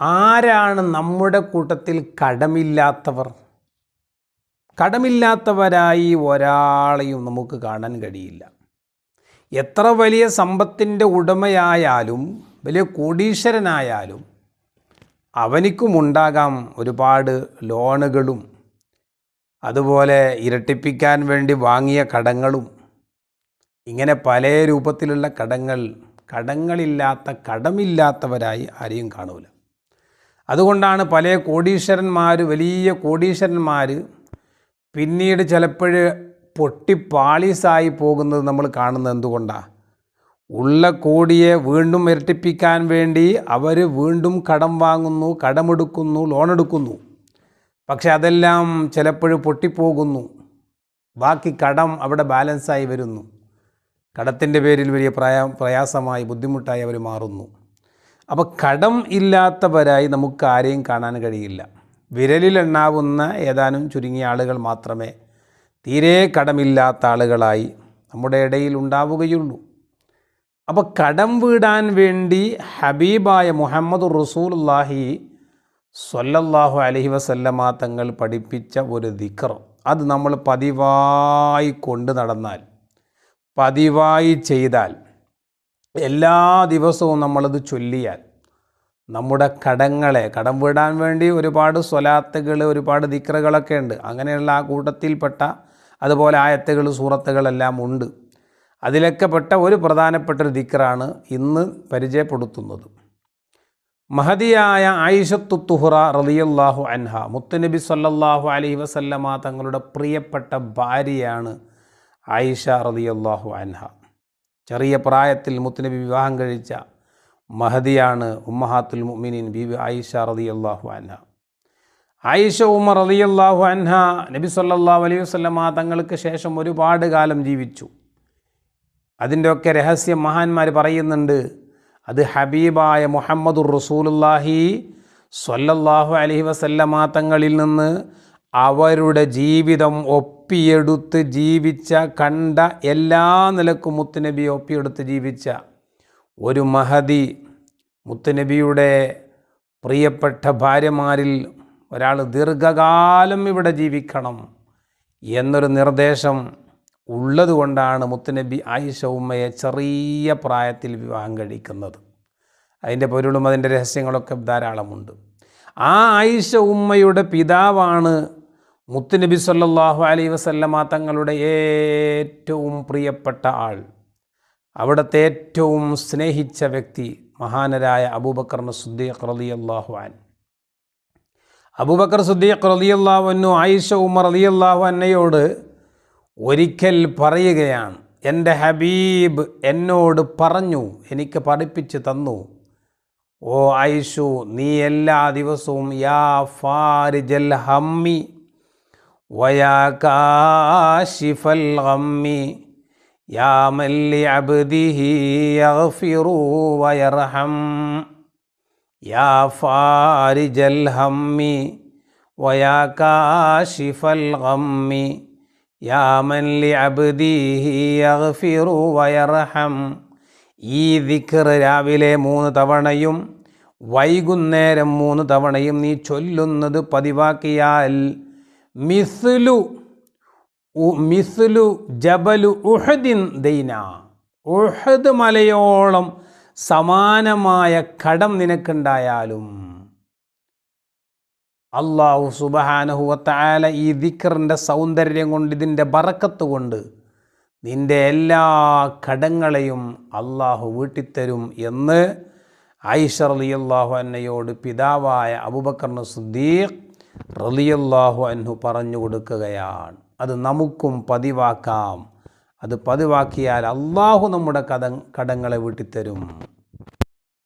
ആരാണ് നമ്മുടെ കൂട്ടത്തിൽ കടമില്ലാത്തവർ? കടമില്ലാത്തവരായി ഒരാളെയും നമുക്ക് കാണാൻ കഴിയില്ല. എത്ര വലിയ സമ്പത്തിന്റെ ഉടമയായാലും വലിയ കോടീശ്വരനായാലും അവനിക്കുമുണ്ടാകാം ഒരുപാട് ലോണുകളും അതുപോലെ ഇരട്ടിപ്പിക്കാൻ വേണ്ടി വാങ്ങിയ കടങ്ങളും. ഇങ്ങനെ പല രൂപത്തിലുള്ള കടങ്ങൾ കടങ്ങളില്ലാത്ത കടമില്ലാത്തവരായി ആരെയും കാണൂല. അതുകൊണ്ടാണ് പല കോടീശ്വരന്മാർ വലിയ കോടീശ്വരന്മാർ പിന്നീട് ചിലപ്പോൾ പൊട്ടിപ്പാളീസായി പോകുന്നത് നമ്മൾ കാണുന്നത് എന്തുകൊണ്ടാണ് ഉള്ള കോടിയെ വീണ്ടും ഇരട്ടിപ്പിക്കാൻ വേണ്ടി അവർ വീണ്ടും കടം വാങ്ങുന്നു കടമെടുക്കുന്നു ലോണെടുക്കുന്നു. പക്ഷെ അതെല്ലാം ചിലപ്പോഴും പൊട്ടിപ്പോകുന്നു. ബാക്കി കടം അവിടെ ബാലൻസായി വരുന്നു. കടത്തിന്റെ പേരിൽ വലിയ പ്രയാ പ്രയാസമായി ബുദ്ധിമുട്ടായി അവർ മാറുന്നു. അപ്പോൾ കടം ഇല്ലാത്തവരായി നമുക്ക് ആരെയും കാണാൻ കഴിയില്ല. വിരലിലെണ്ണാവുന്ന ഏതാനും ചുരുങ്ങിയ ആളുകൾ മാത്രമേ തീരെ കടമില്ലാത്ത ആളുകളായി നമ്മുടെ ഇടയിൽ ഉണ്ടാവുകയുള്ളൂ. അപ്പോൾ കടം വീടാൻ വേണ്ടി ഹബീബായ മുഹമ്മദ് റസൂലുല്ലാഹി സ്വല്ലല്ലാഹു അലഹി വസല്ലമ തങ്ങൾ പഠിപ്പിച്ച ഒരു ദിക്കർ അത് നമ്മൾ പതിവായി കൊണ്ട് നടന്നാൽ പതിവായി ചെയ്താൽ എല്ലാ ദിവസവും നമ്മളത് ചൊല്ലിയാൽ നമ്മുടെ കടങ്ങളെ കടം വീടാൻ വേണ്ടി ഒരുപാട് സ്വലാത്തുകൾ ഒരുപാട് ദിക്രകളൊക്കെ ഉണ്ട്. അങ്ങനെയുള്ള ആ കൂട്ടത്തിൽപ്പെട്ട അതുപോലെ ആയത്തുകൾ സൂറത്തുകളെല്ലാം ഉണ്ട്. അതിലൊക്കെ പെട്ട ഒരു പ്രധാനപ്പെട്ട ഒരു ദിക്റാണ് ഇന്ന് പരിചയപ്പെടുത്തുന്നത്. മഹതിയായ ആയിഷത്തു തുഹ്റ റളിയല്ലാഹു അൻഹ മുത്തുനബി സല്ലല്ലാഹു അലൈഹി വസല്ലമ തങ്ങളുടെ പ്രിയപ്പെട്ട ഭാര്യയാണ് ആയിഷ റളിയല്ലാഹു അൻഹ. ചെറിയ പ്രായത്തിൽ മുത്തുനബി വിവാഹം കഴിച്ച മഹദിയാണ് ഉമ്മഹാത്തുൽ മുഅ്മിനീൻ ബീബി ആയിഷ റളിയല്ലാഹു അൻഹ. ആയിഷ ഉമർ റളിയല്ലാഹു അൻഹ നബി സല്ലല്ലാഹു അലൈഹി വസല്ലമ തങ്ങൾക്ക് ശേഷം ഒരുപാട് കാലം ജീവിച്ചു. അതിന്റെയൊക്കെ രഹസ്യം മഹാന്മാർ പറയുന്നുണ്ട് അത് ഹബീബായ മുഹമ്മദുർ റസൂലുല്ലാഹി സ്വല്ലല്ലാഹു അലൈഹി വസല്ലമ തങ്ങളിൽ നിന്ന് അവരുടെ ജീവിതം ഒപ്പിയെടുത്ത് ജീവിച്ച കണ്ട എല്ലാ നിലക്കും മുത്തുനബി ഒപ്പിയെടുത്ത് ജീവിച്ച ഒരു മഹതി മുത്തുനബിയുടെ പ്രിയപ്പെട്ട ഭാര്യമാരിൽ ഒരാൾ ദീർഘകാലം ഇവിടെ ജീവിക്കണം എന്നൊരു നിർദ്ദേശം ഉള്ളതുകൊണ്ടാണ് മുത്തുനബി ആയിഷ ഉമ്മയെ ചെറിയ പ്രായത്തിൽ വിവാഹം കഴിക്കുന്നത്. അതിന്റെ പൊരുളും അതിന്റെ രഹസ്യങ്ങളൊക്കെ ധാരാളമുണ്ട്. ആ ആയിഷ ഉമ്മയുടെ പിതാവാണ് മുത്തുനബി സല്ലാഹു അലൈ വസല്ലമ തങ്ങളുടെ ഏറ്റവും പ്രിയപ്പെട്ട ആൾ അവിടുത്തെ ഏറ്റവും സ്നേഹിച്ച വ്യക്തി മഹാനരായ അബൂബക്കർ സുദ്ദീഖ് റളിയല്ലാഹു അൻ അബൂബക്കർ സുദ്ദീഖ് റളിയല്ലാഹു അന്നു ആയിഷ ഉമർ റളിയല്ലാഹു അന്നയോട് ഒരിക്കൽ പറയുകയാണ് എന്റെ ഹബീബ് എന്നോട് പറഞ്ഞു എനിക്ക് പഠിപ്പിച്ച് തന്നു. ഓ ഐഷു നീ എല്ലാ ദിവസവും യാ ഫാരിജൽ ഹമ്മി വയാ യാമല്ലി യഗ്ഫിറു വയർഹം. യാ ഫാരിജൽ ഹമ്മി വയാ കാശിഫൽ ഗമ്മി യാ മൻ ലി അബ്ദിഹി യഗ്ഫിറു വയർഹം. ഈ ദിക്ർ രാവിലെ മൂന്ന് തവണയും വൈകുന്നേരം മൂന്ന് തവണയും നീ ചൊല്ലുന്നത് പതിവാക്കിയാൽ മിസ്ലു മിസ്ലു ജബലു ഉഹദിൻ ദൈന. ഉഹദ് മലയോളം സമാനമായ കടം നിനക്കുണ്ടായാലും അള്ളാഹു സുബഹാനഹുവത്തായാല ഈ ദിക്കറിന്റെ സൗന്ദര്യം കൊണ്ട് ഇതിന്റെ ബറക്കത്ത് കൊണ്ട് നിന്റെ എല്ലാ കടങ്ങളെയും അള്ളാഹു വീട്ടിത്തരും എന്ന് ഐഷർ അലി അള്ളാഹു അന്നയോട് പിതാവായ അബുബക്കർ സുദ്ദീഖ് റളിയല്ലാഹു അൻഹു പറഞ്ഞു കൊടുക്കുകയാണ്. അത് നമുക്കും പതിവാക്കാം. അത് പതിവാക്കിയാൽ അള്ളാഹു നമ്മുടെ കട കടങ്ങളെ വീട്ടിത്തരും.